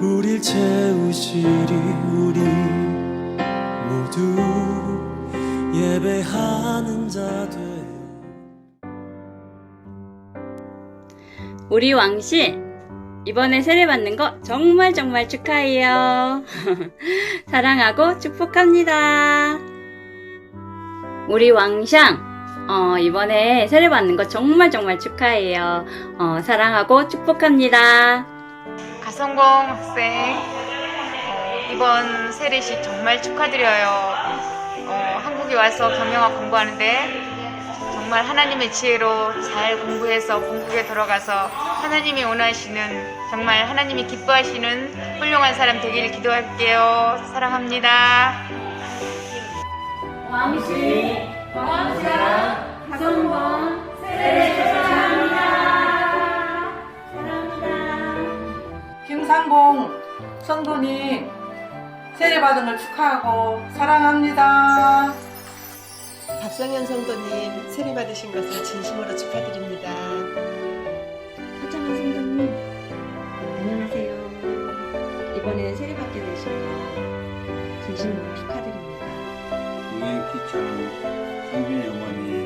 우릴 채우시리 우리 모두 예배하는 자 되어 우리 왕씨 이번에 세례 받는 거 정말 정말 축하해요. 사랑하고 축복합니다. 우리 왕샹 어, 이번에 세례 받는 거 정말 정말 축하해요. 어, 사랑하고 축복합니다. 가성공 학생 어, 이번 세례식 정말 축하드려요. 어, 한국에 와서 경영학 공부하는데 정말 하나님의 지혜로 잘 공부해서 본국에 들어가서 하나님이 원하시는 정말 하나님이 기뻐하시는 훌륭한 사람 되기를 기도할게요. 사랑합니다. 김상봉 성도님 세례 받은 걸 축하하고 사랑합니다. 박성현 성도님 세례 받으신 것을 진심으로 축하드립니다. 서창한 성도님 안녕하세요. 이번에 세례 받게 되신 거 진심으로 축하드립니다. 유엔 기청 성준이 어머니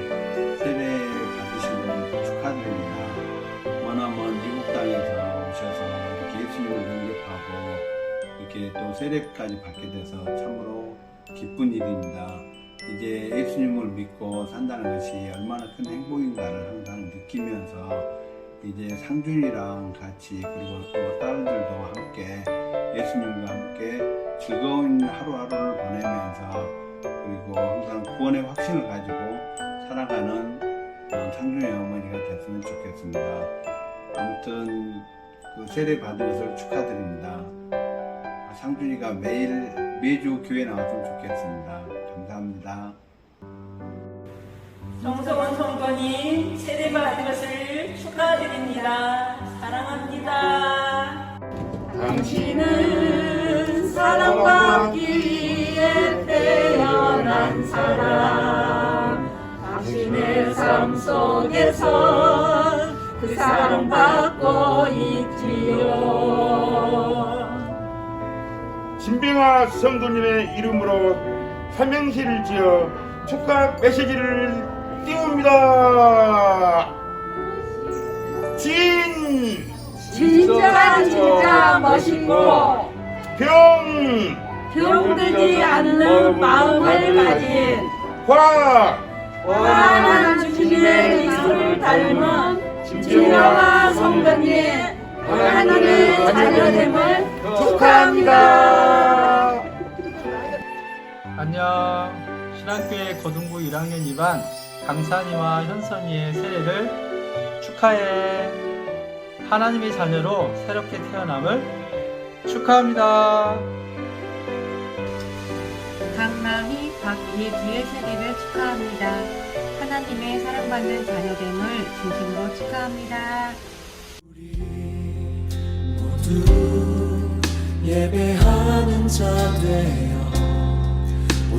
세례까지 받게 돼서 참으로 기쁜 일입니다. 이제 예수님을 믿고 산다는 것이 얼마나 큰 행복인가를 항상 느끼면서 이제 상준이랑 같이 그리고 또 딸들도 함께 예수님과 함께 즐거운 하루하루를 보내면서 그리고 항상 구원의 확신을 가지고 살아가는 어, 상준의 어머니가 됐으면 좋겠습니다. 아무튼 그 세례 받은 것을 축하드립니다. 아, 상준이가 매일 매주 교회 나왔으면 좋겠습니다. 감사합니다. 정성원 성도님 세례 받은 것을 축하드립니다. 사랑합니다. 당신은 사랑받기 위해 태어난 사람 당신의 삶 속에서 그 사랑받고 있지 진병아 성도님의 이름으로 삼행시를 지어 축하 메시지를 띄웁니다. 진, 진짜 진짜 멋있고 병, 병들지 않는 마음을 가진 화, 환한 주님의 미소를 닮은 진영아 성도님 하나님의 자녀됨을 축하합니다. 안녕. 신한교회 고등부 1학년 2반 강산이와 현선이의 세례를 축하해. 하나님의 자녀로 새롭게 태어남을 축하합니다. 강남이 박예주의 세례를 축하합니다. 하나님의 사랑받는 자녀됨을 진심으로 축하합니다. 모두 예배하는 자 되어